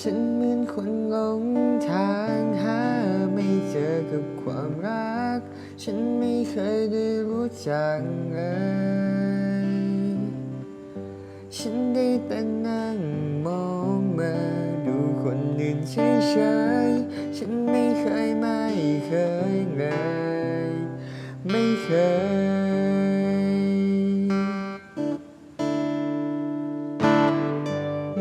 ฉันเหมือนคนหลงทางหาไม่เจอกับความรัก ฉันไม่เคยได้รู้จักเลยฉันได้แต่นั่งมองมาดูคนอื่นเฉยๆฉันไม่เคยไม่เคยเลย ไม่เคย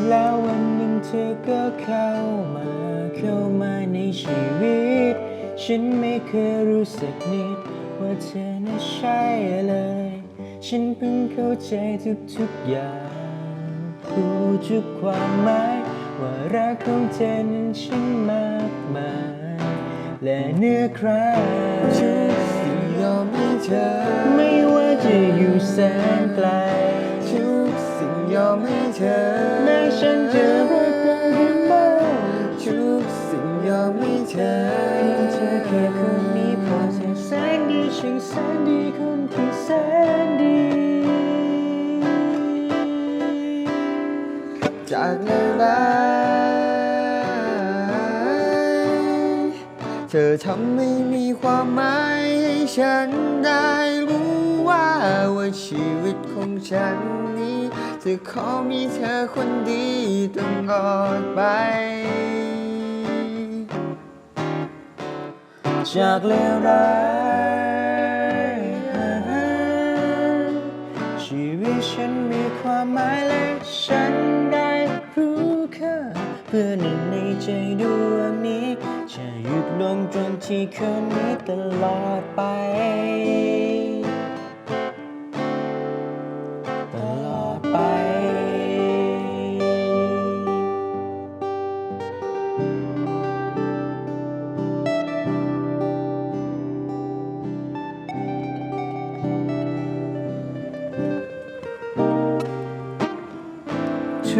แล้ววัน ธอก็เข้ามาเข้ามาในชีวิต ฉันไม่เคยรู้สึกนิด ว่าเธอน่ะใช่เลย ฉันเพิ่งเข้าใจทุกๆอย่างรู้ทุกความหมายว่ารักของเธอนั้นฉันมากมายและเนื้อใครทุกสิ่งยอมให้เธอ ไม่ว่าจะอยู่แสนไกลทุกสิ่งยอมให้เธอ ช่างแสนดีคนที่แสนดี จากในร้ายเธอทำให้มีความหมายให้ฉันได้รู้ว่าว่าชีวิตของฉันนี้จะขอมีเธอคนดีตลอดไปจากเลวร้าย ฉันมีความหมายและฉันได้รู้ค่าเพื่อนึงในใจดวงนี้ จะหยุดลงจนที่คืนนี้ตลอดไป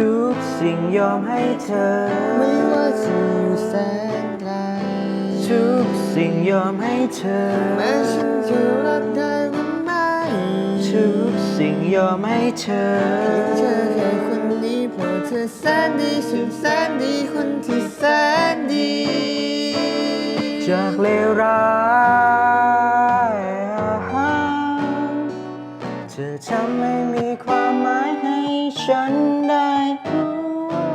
ทุกสิ่งยอมให้เธอ ไม่ว่าจะอยู่แสนไกล ทุกสิ่งยอมให้เธอ แม้ฉันจะรักได้หรือไม่ ทุกสิ่งยอมให้เธอเธอแค่คนนี้เพราะเธอแสนดีฉันแสนดีคนที่แสนดี จากเลวร้าย นได้รู้ว่า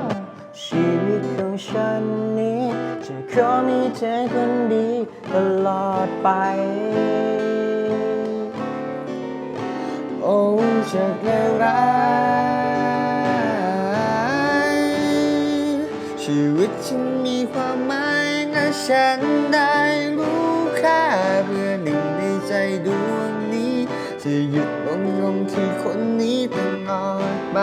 ชีวิตของฉันนี้ จะขอมีเธอคนดีตลอดไป โอ้จากเลวร้ายชีวิตฉันมีความหมายและฉันได้รู้ค่าเพื่อหนึ่งในใจดวงนี้ จะหยุดลงลงที่คนนี้ตลอดไป